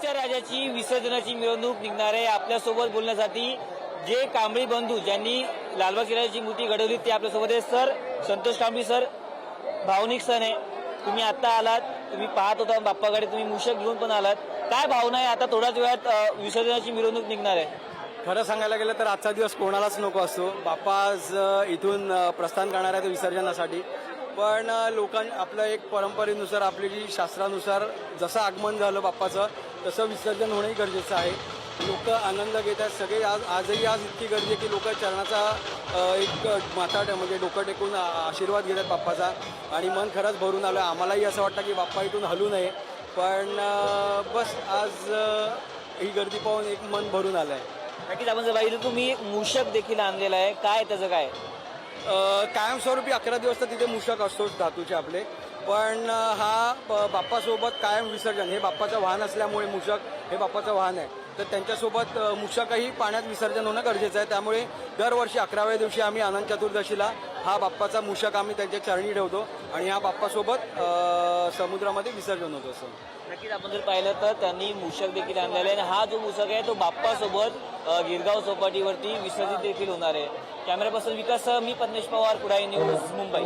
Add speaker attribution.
Speaker 1: मूषकच्या राजाची विसर्जनाची मिरवणूक निघणार आहे. आपल्यासोबत बोलण्यासाठी जे कांबळी बंधू ज्यांनी लालबाग किल्ल्याची मूर्ती घडवली ते आपल्यासोबत आहे सर संतोष कांबळी सर भावनिक सण आहे. तुम्ही आता आलात तुम्ही पाहत होता बाप्पाकडे तुम्ही मूषक घेऊन पण आलात. काय भावना आहे? आता थोड्याच वेळात विसर्जनाची मिरवणूक निघणार आहे.
Speaker 2: खरं सांगायला गेलं तर आजचा दिवस कोणालाच नको असतो. बाप्पा आज इथून प्रस्थान करणार आहे विसर्जनासाठी. पण लोकां आपलं एक परंपरेनुसार आपली जी शास्त्रानुसार जसं आगमन झालं बाप्पाचं तसं विसर्जन होणंही गरजेचं आहे. लोक आनंद घेत आहेत. सगळे आज आजही आज इतकी गर्दी आहे की लोक चरणाचा एक माथा म्हणजे डोकं टेकून आशीर्वाद घेतात बाप्पाचा. आणि मन खरंच भरून आलं. आम्हालाही असं वाटतं की बाप्पा इथून हलू नये. पण बस आज ही गर्दी पाहून एक मन भरून आलं आहे
Speaker 1: नक्कीच आपण जर पाहिजे तुम्ही एक मूषक देखील आणलेला आहे. काय त्याचं काय?
Speaker 2: कायमस्वरूपी अकरा दिवस तर तिथे मूषक असतोच धातूचे आपले. पण हा बाप्पासोबत कायम विसर्जन हे बाप्पाचं वाहन असल्यामुळे मूषक हे बाप्पाचं वाहन आहे. तर त्यांच्यासोबत अ, पाण्यात विसर्जन होणं गरजेचं आहे. त्यामुळे दरवर्षी अकराव्या दिवशी आम्ही अनंत चतुर्दशीला हा बाप्पाचा मूषक आम्ही त्यांच्या चरणी ठेवतो आणि हा बाप्पासोबत समुद्रामध्ये विसर्जन होतो असं.
Speaker 1: नक्कीच आपण जर पाहिलं तर त्यांनी मूषक देखील आणलेला आहे. आणि हा जो मूषक आहे तो बाप्पासोबत गिरगाव चौपाटीवरती विसर्जित देखील होणार आहे. कॅमेरापासून विकास मी पद्मेश पवार कुडाई न्यूज मुंबई.